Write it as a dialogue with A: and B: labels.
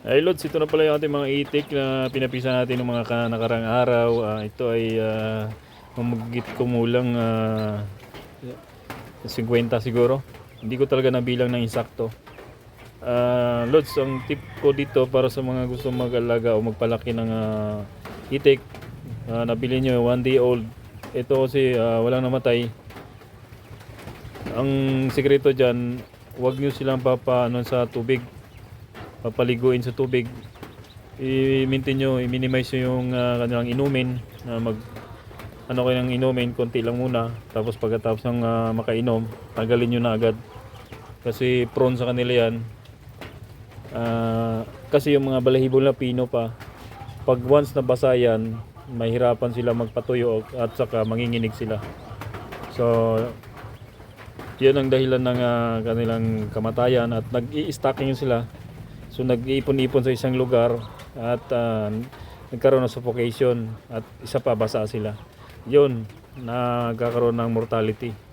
A: Ay Lods, ito na pala yung ating mga itik na pinapisa natin ng mga ka- nakarang araw. Ah, ito ay uh, mamagit kumulang ah, 50 siguro. Hindi ko talaga nabilang ng insakto. Ah, Lods, ang tip ko dito para sa mga gusto mag-alaga o magpalaki ng ah, itik, ah, nabili nyo 1 day old. Ito kasi ah, walang namatay. Ang sikreto dyan, huwag nyo silang papaano sa tubig papaliguin sa tubig. I-maintain nyo, i-minimize nyo yung ah, kanilang inumin na mag ano kayo ng inumin, konti lang muna. Tapos pagkatapos ng ah, makainom tanggalin nyo na agad. Kasi prone sa kanila yan. Ah, kasi yung mga balahibol na pino pa pag once na basa yan mahirapan sila magpatuyo at saka manginginig sila. So yun ang dahilan ng ah, kanilang kamatayan at nag-i-stocking sila So nag-iipon-ipon sa isang lugar at ah, nagkaroon ng suffocation at isa pa basa sila. Yun, nagkakaroon ng mortality.